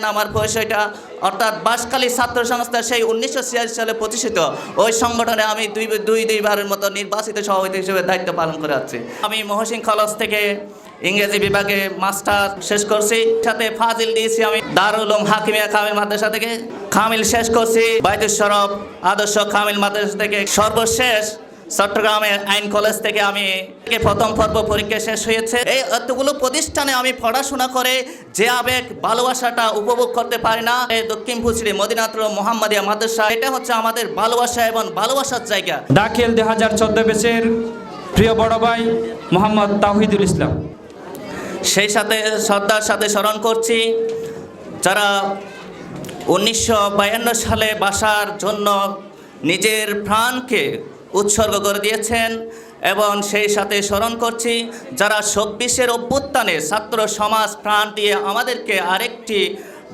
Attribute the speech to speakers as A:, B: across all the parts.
A: আমার পরিচয়টা অর্থাৎ বাসকালী ছাত্র সংস্থা সেই উনিশশো ছিয়াশি সালে প্রতিষ্ঠিত। ওই সংগঠনে আমি দুই দুই দুইবারের মতো নির্বাচিত সভাপতি হিসেবে দায়িত্ব পালন করে আছি আমি মহসিন কলেজ থেকে ইংরেজি বিভাগে মাস্টার শেষ করছি। সাথে ফাজিল দিয়েছি আমি দারুল উলুম হাকিমিয়া কামিল মাদ্রাসা থেকে। খামিল শেষ করছি। বাইতুল সরব আদর্শ খামিল মাদ্রাসা থেকে সর্বশেষ চট্টগ্রামের আইন কলেজ থেকে আমি প্রথম পর্ব পরীক্ষা শেষ হয়েছে। এই এতগুলো প্রতিষ্ঠানে আমি পড়াশোনা করে যে আবেগ ভালোবাসাটা উপভোগ করতে পারি না। এই দক্ষিণ ফুচড়ি মদিনাত্র মোহাম্মদিয়া মাদ্রাসা এটা হচ্ছে আমাদের ভালোবাসা এবং ভালোবাসার জায়গা।
B: দাখিল দুই হাজার চোদ্দ বেচের প্রিয় বড় ভাই মোহাম্মদ তাহিদুল ইসলাম।
A: সেই সাথে শ্রদ্ধার সাথে স্মরণ করছি যারা উনিশশো বায়ান্ন সালে বাসার জন্য নিজের প্রাণকে উৎসর্গ করে দিয়েছেন এবং সেই সাথে স্মরণ করছি, যারা চব্বিশের অভ্যুত্থানে ছাত্র সমাজ প্রাণ দিয়ে আমাদেরকে আরেকটি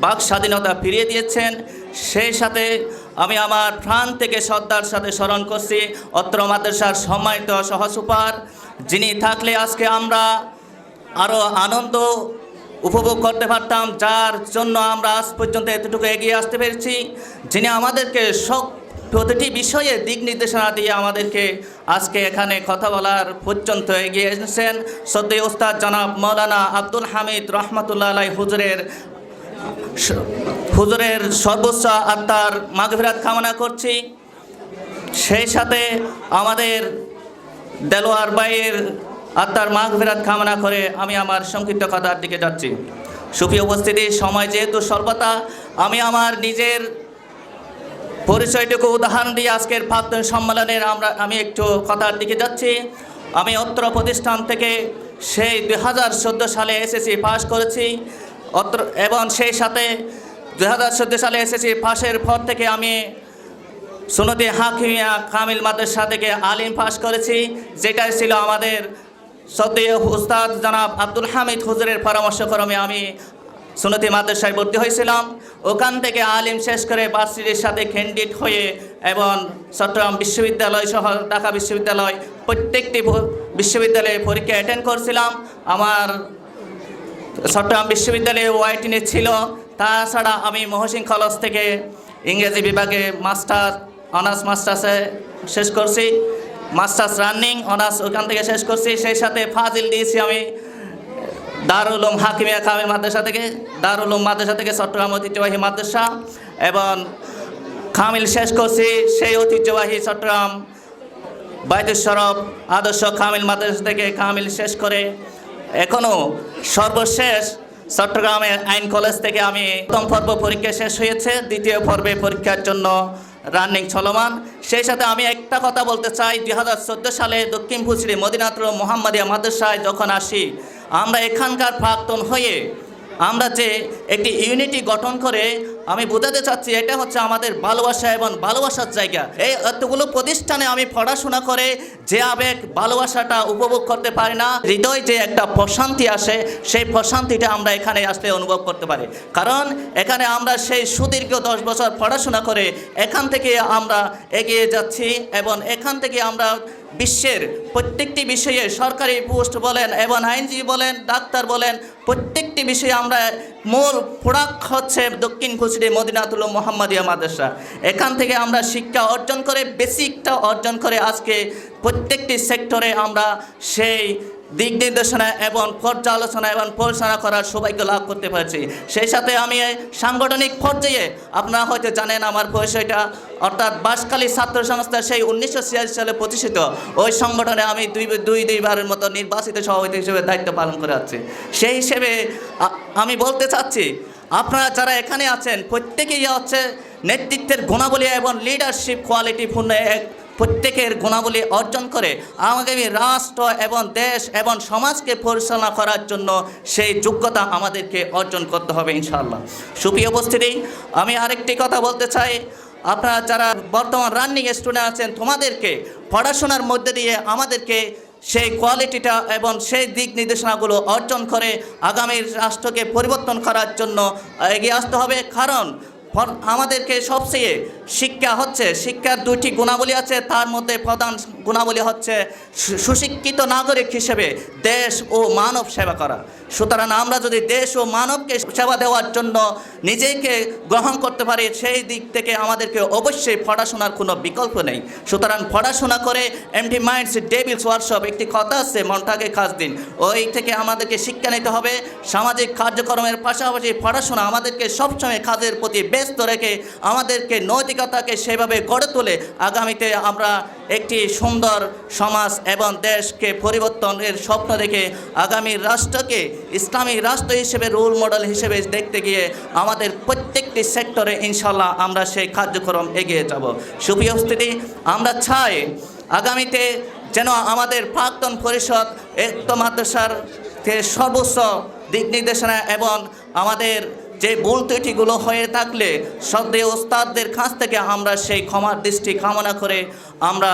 A: বাক স্বাধীনতা ফিরিয়ে দিয়েছেন, সেই সাথে আমি আমার প্রাণ থেকে শ্রদ্ধার সাথে স্মরণ করছি অত্র মাদ্রাসার সম্মানিত সহসুপার, যিনি থাকলে আজকে আমরা আরও আনন্দ উপভোগ করতে পারতাম, যার জন্য আমরা আজ পর্যন্ত এতটুকু এগিয়ে আসতে পেরেছি, যিনি আমাদেরকে সব প্রতিটি বিষয়ে দিক নির্দেশনা দিয়ে আমাদেরকে আজকে এখানে কথা বলার পর্যন্ত এগিয়ে এসেছেন সদ্য ওস্তাদ জনাব মৌলানা আব্দুল হামিদ রহমতুল্লাহ আলাই হুজুরের হুজুরের সর্বোচ্চ আত্মার মাগফিরাত কামনা করছি। সেই সাথে আমাদের দেলোয়ার বাইয়ের আত্মার মাঘ ফেরাত কামনা করে আমি আমার সংক্ষিপ্ত কথার দিকে যাচ্ছি। সুপ্রিয় উপস্থিতি, সময় যেহেতু সর্বতা আমি আমার নিজের পরিচয়টুকু উদাহরণ দিয়ে আজকের প্রাক্তন সম্মেলনের আমরা আমি একটু কথার দিকে যাচ্ছি। আমি অত্র প্রতিষ্ঠান থেকে সেই দুই হাজার চোদ্দ সালে এসএসসি পাস করেছি। অত্র এবং সেই সাথে দুই হাজার চোদ্দ সালে এসএসসি পাশের পর থেকে আমি সুনতি হাকিমিয়া কামিল মাদ্রাসা থেকে আলিম পাস করেছি, যেটাই ছিল আমাদের সদ্য উস্তাদ জনাব আব্দুল হামিদ হুজুরের পরামর্শক্রমে আমি সুনতি মাদ্রাসায় ভর্তি হয়েছিলাম। ওখান থেকে আলিম শেষ করে ভার্সিটির সাথে ক্যান্ডিডেট হয়ে এবং চট্টগ্রাম বিশ্ববিদ্যালয় সহ ঢাকা বিশ্ববিদ্যালয় প্রত্যেকটি বিশ্ববিদ্যালয়ে পরীক্ষা অ্যাটেন্ড করছিলাম। আমার চট্টগ্রাম বিশ্ববিদ্যালয়ে ওয়াইটিনে ছিল। তাছাড়া আমি মহসিন কলেজ থেকে ইংরেজি বিভাগে মাস্টার, অনার্স, মাস্টার্সে শেষ করছি। মাস্টার্স রানিং, অনার্স ওখান থেকে শেষ করছি। সেই সাথে ফাজিল দিয়েছি আমি। দারুল উলুম হাকিমিয়া কামিল মাদ্রাসা থেকে দারুলম মাদ্রাসা থেকে চট্টগ্রাম ঐতিহ্যবাহী মাদ্রাসা এবং খামিল শেষ করছি সেই ঐতিহ্যবাহী চট্টগ্রাম বাইতুল সরব আদর্শ খামিল মাদ্রাসা থেকে খামিল শেষ করে এখনও সর্বশেষ চট্টগ্রামের আইন কলেজ থেকে আমি প্রথম পর্ব পরীক্ষা শেষ হয়েছে, দ্বিতীয় পর্বে পরীক্ষার জন্য রানিং চলমান। সেই সাথে আমি একটা কথা বলতে চাই, দুই সালে দক্ষিণ ফুচড়ি মদিনাত্র মোহাম্মদিয়া মাদ্রাসায় যখন আসি আমরা এখানকার প্রাক্তন হয়ে আমরা যে একটি ইউনিটি গঠন করে আমি বোঝাতে চাচ্ছি, এটা হচ্ছে আমাদের ভালোবাসা এবং ভালোবাসার জায়গা। এই এতগুলো প্রতিষ্ঠানে আমি পড়াশোনা করে যে আবেগ ভালোবাসাটা উপভোগ করতে পারি না, হৃদয় যে একটা প্রশান্তি আসে, সেই প্রশান্তিটা আমরা এখানে আসলে অনুভব করতে পারি। কারণ এখানে আমরা সেই সুদীর্ঘ দশ বছর পড়াশোনা করে এখান থেকে আমরা এগিয়ে যাচ্ছি এবং এখান থেকে আমরা বিশ্বের প্রত্যেকটি বিষয়ে সরকারি পোস্ট বলেন এবং আইনজীবী বলেন, ডাক্তার বলেন প্রত্যেকটি বিষয়ে আমরা মূল প্রোডাক্ট হচ্ছে দক্ষিণ কুচড়ি মদিনাতুল মোহাম্মদিয়া মাদ্রাসা। এখান থেকে আমরা শিক্ষা অর্জন করে বেসিকটা অর্জন করে আজকে প্রত্যেকটি সেক্টরে আমরা সেই দিক নির্দেশনা এবং পর্যালোচনা এবং পরিচালনা করার সৌভাগ্য লাভ করতে পারছি। সেই সাথে আমি সাংগঠনিক পর্যায়ে আপনারা হয়তো জানেন আমার পরিচয়টা, অর্থাৎ বাসকালী ছাত্র সংস্থা সেই উনিশশো ছিয়াশি সালে প্রতিষ্ঠিত। ওই সংগঠনে আমি দুই দুই দুইবারের মতো নির্বাচিত সভাপতি হিসেবে দায়িত্ব পালন করে যাচ্ছি সেই হিসেবে আমি বলতে চাচ্ছি, আপনারা যারা এখানে আছেন, প্রত্যেকেই হচ্ছে নেতৃত্বের গুণাবলী এবং লিডারশিপ কোয়ালিটিপূর্ণ এক প্রত্যেকের গুণাবলী অর্জন করে আগামী রাষ্ট্র এবং দেশ এবং সমাজকে পরিচালনা করার জন্য সেই যোগ্যতা আমাদেরকে অর্জন করতে হবে ইনশাআল্লাহ। সুপ্রিয় উপস্থিতি, আমি আরেকটি কথা বলতে চাই। আপনারা যারা বর্তমান রানিং স্টুডেন্ট আছেন, তোমাদেরকে পড়াশোনার মধ্যে দিয়ে আমাদেরকে সেই কোয়ালিটিটা এবং সেই দিক নির্দেশনাগুলো অর্জন করে আগামী রাষ্ট্রকে পরিবর্তন করার জন্য এগিয়ে আসতে হবে। কারণ আমাদেরকে সবচেয়ে শিক্ষা হচ্ছে, শিক্ষার দুইটি গুণাবলী আছে। তার মধ্যে প্রধান গুণাবলী হচ্ছে সুশিক্ষিত নাগরিক হিসেবে দেশ ও মানব সেবা করা। সুতরাং আমরা যদি দেশ ও মানবকে সেবা দেওয়ার জন্য নিজেকে গ্রহণ করতে পারি, সেই দিক থেকে আমাদেরকে অবশ্যই পড়াশোনার কোনো বিকল্প নেই। সুতরাং পড়াশোনা করে এমটি মাইন্ডস ডেভিলস ওয়ার্কশপ একটি কথা আছে, মনটাকে কাজ দিন। ওই থেকে আমাদেরকে শিক্ষা নিতে হবে, সামাজিক কার্যক্রমের পাশাপাশি পড়াশোনা আমাদেরকে সবসময় কাজের প্রতি ব্যস্ত রেখে, আমাদেরকে নৈতিকতাকে সেভাবে গড়ে তুলে। আগামীতে আমরা একটি সুন্দর সমাজ এবং দেশকে পরিবর্তনের স্বপ্ন দেখে আগামী রাষ্ট্রকে ইসলামী রাষ্ট্র হিসেবে রোল মডেল হিসেবে দেখতে গিয়ে আমাদের প্রত্যেকটি সেক্টরে ইনশাল্লাহ আমরা সেই কার্যক্রম এগিয়ে যাব। সুপ্রিয় স্থিতি আমরা চাই আগামীতে যেন আমাদের প্রাক্তন পরিষদ একত মাদ্রাসার সর্বোচ্চ দিক নির্দেশনা এবং আমাদের যে ভুল ত্রুটিগুলো হয়ে থাকলে সদ্য ওস্তাদদের কাছ থেকে আমরা সেই ক্ষমার দৃষ্টি কামনা করে আমরা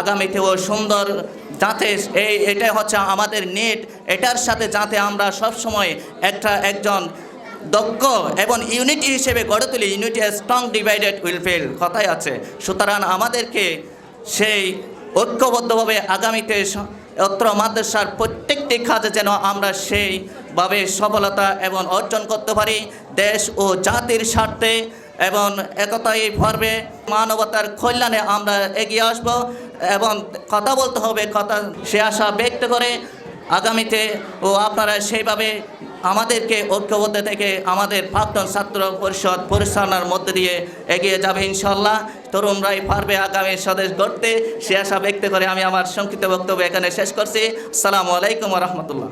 A: আগামীতেও সুন্দর যাতে এই এটাই হচ্ছে আমাদের নেট, এটার সাথে যাতে আমরা সবসময় একটা একজন দক্ষ এবং ইউনিটি হিসেবে গড়ে তুলি, unity strong divided will fail, কথাই আছে। সুতরাং আমাদেরকে সেই ঐক্যবদ্ধভাবে আগামীতে অত্র মাদ্রাসার প্রত্যেকটি কাজে যেন আমরা সেইভাবে সফলতা এবং অর্জন করতে পারি দেশ ও জাতির স্বার্থে এবং একতাই পর্বে মানবতার কল্যাণে আমরা এগিয়ে আসব এবং কথা বলতে হবে, কথা সে আশা ব্যক্ত করে আগামীতে ও আপনারা সেইভাবে আমাদেরকে ঐক্যবদ্ধ থেকে আমাদের প্রাক্তন ছাত্র পরিষদ পরিচালনার মধ্যে দিয়ে এগিয়ে যাবে ইনশাল্লাহ তরুণরাই পারবে আগামী স্বদেশ গড়তে, সে আশা ব্যক্ত করে আমি আমার সংক্ষিপ্ত বক্তব্য এখানে শেষ করছি। আসসালামু আলাইকুম রহমতুল্লাহ।